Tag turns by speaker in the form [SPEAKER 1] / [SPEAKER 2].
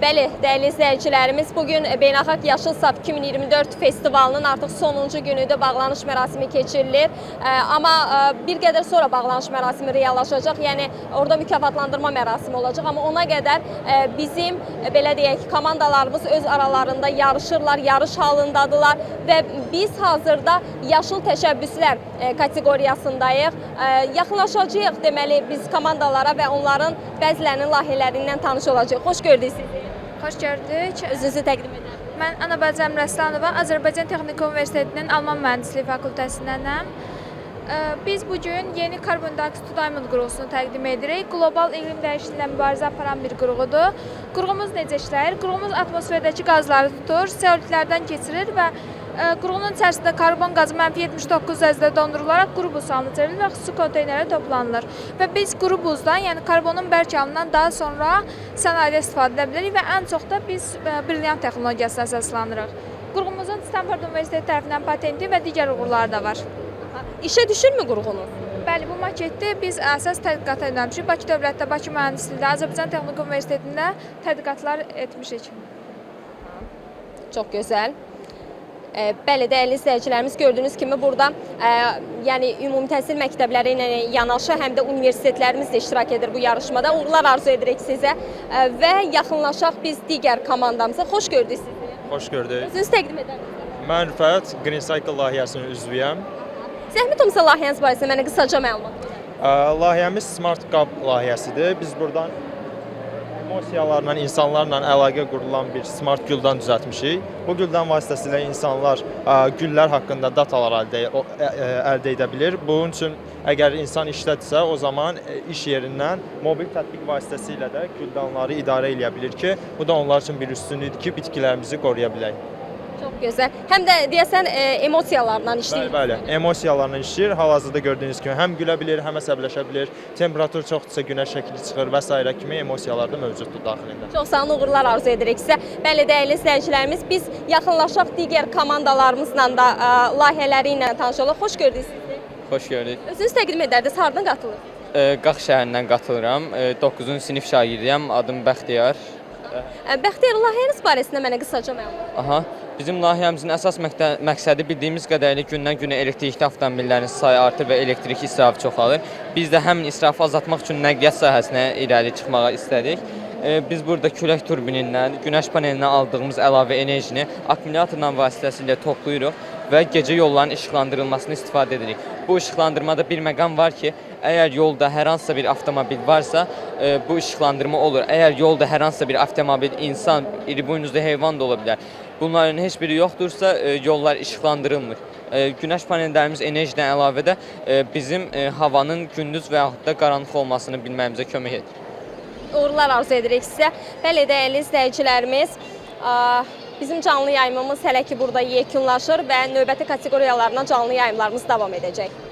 [SPEAKER 1] Bəli, dəyərli izləyicilərimiz, bu gün Beynəlxalq Yaşıl Saf 2024 festivalının artıq sonuncu günüdür. Bağlanış mərasimi keçirilir. Amma bir qədər sonra bağlanış mərasimi reallaşacaq. Yəni orada mükafatlandırma mərasimi olacaq. Amma ona qədər bizim belə deyək, komandalarımız öz aralarında yarışırlar, yarış halındadılar və biz hazırda yaşıl təşəbbüslər kateqoriyasındayıq. Yaxınlaşacağıq deməli biz komandalara və onların bəzilərinin layihələrindən tanış olacağıq. Xoş gördük sizi.
[SPEAKER 2] Xoş gördük.
[SPEAKER 1] Özünüzü təqdim edin.
[SPEAKER 2] Mən Anabacı Əmrəslanova, Azərbaycan Texniki Universitetinin Alman Mühəndisliyi fakültəsindənəm. Biz bu gün yeni to Diamond qurğusunu təqdim edirik. Qlobal iqlim dəyişikliyi ilə mübarizə aparan bir qurğudur. Qurğumuz necə işləyir? Qurğumuz atmosferdəki qazları tutur, CO2-lərdən keçirir və qurğunun içərisində karbon qazı mənfi 79 dərəcədə dondurularaq quru buz halına çevrilir və xüsusi konteynerə toplanılır. Və biz quru buzdan, yəni karbonun bərk halından daha sonra sənayedə istifadə edə bilərik və ən çox da biz ə, brilyant texnologiyasına əsaslanırıq. Qurğumuzun Stanford Universiteti tərəfindən patenti və digər uğurları da var.
[SPEAKER 1] İşə düşürmü qurğunuz?
[SPEAKER 2] Bəli, bu maketdə biz əsas tədqiqat etmişik. Bakı Dövlətdə Bakı Mühəndisliyi, Azərbaycan Texniki Universitetində tədqiqatlar etmişik.
[SPEAKER 1] Çox gözəl. E, bəli, dəyərli izləyicilərimiz gördüyünüz kimi burada e, yəni ümumi təhsil məktəbləri ilə yanaşı həm də universitetlərimiz də iştirak edir bu yarışmada. Uğurlar arzu edirik sizə e, və yaxınlaşaq biz digər komandamıza. Xoş gördük sizi.
[SPEAKER 3] Xoş gördük.
[SPEAKER 1] Özünüzü təqdim edin.
[SPEAKER 3] Mən Rüfət, Green Cycle layihəsinin üzvüyəm.
[SPEAKER 1] Zəhmət olmasa layihəniz barəsində mənə qısaca məlumat verin.
[SPEAKER 3] Layihəmiz Smart Qab layihəsidir. Biz buradan emosiyalarla, insanlarla əlaqə qurulan bir smart güldən düzəltmişik. Bu güldən vasitəsilə insanlar güllər haqqında datalar əldə əldə edə bilir. Bunun üçün əgər insan işdədirsə, o zaman iş yerindən mobil tətbiq vasitəsilə də güldanları idarə edə bilir ki, bu da onlar üçün bir üstünlükdür ki, bitkilərimizi qoruya bilək.
[SPEAKER 1] Çox gözəl. Həm də deyəsən e, emosiyalarla
[SPEAKER 3] Bəli,
[SPEAKER 1] işləyir.
[SPEAKER 3] bəli. Emosiyalarla işləyir. Hal-hazırda gördüyünüz kimi həm gülə bilir, həm əsəbləşə bilir. Temperatur çoxdursa günəş şəkli çıxır və s. kimi emosiyalar da mövcuddur daxilində.
[SPEAKER 1] Çox sağ olun, uğurlar arzu edirik sizə. Bəli, dəyərli izləyicilərimiz, biz yaxınlaşaq digər komandalarımızla da ə, layihələri ilə tanış olaq. Xoş gördük sizi.
[SPEAKER 4] Xoş gördük.
[SPEAKER 1] Özünüz təqdim edərdiniz, hardan qatılır?
[SPEAKER 4] E, Qax şəhərindən qatılıram. E, 9-cu sinif şagirdiyəm. Adım Bəxtiyar.
[SPEAKER 1] Bəxtiyar layihəniz barəsində mənə qısaca məlumat.
[SPEAKER 4] Aha. Bizim layihəmizin əsas məqsədi bildiyimiz qədərilə gündən-günə elektrikli avtomobillərin sayı artır və elektrik israfı çoxalır. Biz də həmin israfı azaltmaq üçün nəqliyyat sahəsinə irəli çıxmağa istədik. E, Biz burada külək turbinindən, günəş panelindən aldığımız əlavə enerjini akkumulyatorla vasitəsilə toplayırıq və gecə yolların işıqlandırılmasını istifadə edirik. Bu işıqlandırmada bir məqam var ki, əgər yolda hər hansısa bir avtomobil varsa, e, bu işıqlandırma olur. Əgər yolda hər hansısa bir avtomobil, insan, iri buynuzlu heyvan da ola bilər. Bunların heç biri yoxdursa, e, yollar işıqlandırılmır. E, Günəş panellərimiz enerjidən əlavə də e, bizim e, havanın gündüz və yaxud da qaranlıq olmasını bilməyimizə kömək edir.
[SPEAKER 1] Uğurlar arzu edirik sizə. Bəli, dəyərli izləyicilərimiz, bizim canlı yayımımız hələ ki burada yekunlaşır və növbəti kateqoriyalarına canlı yayımlarımız davam edəcək.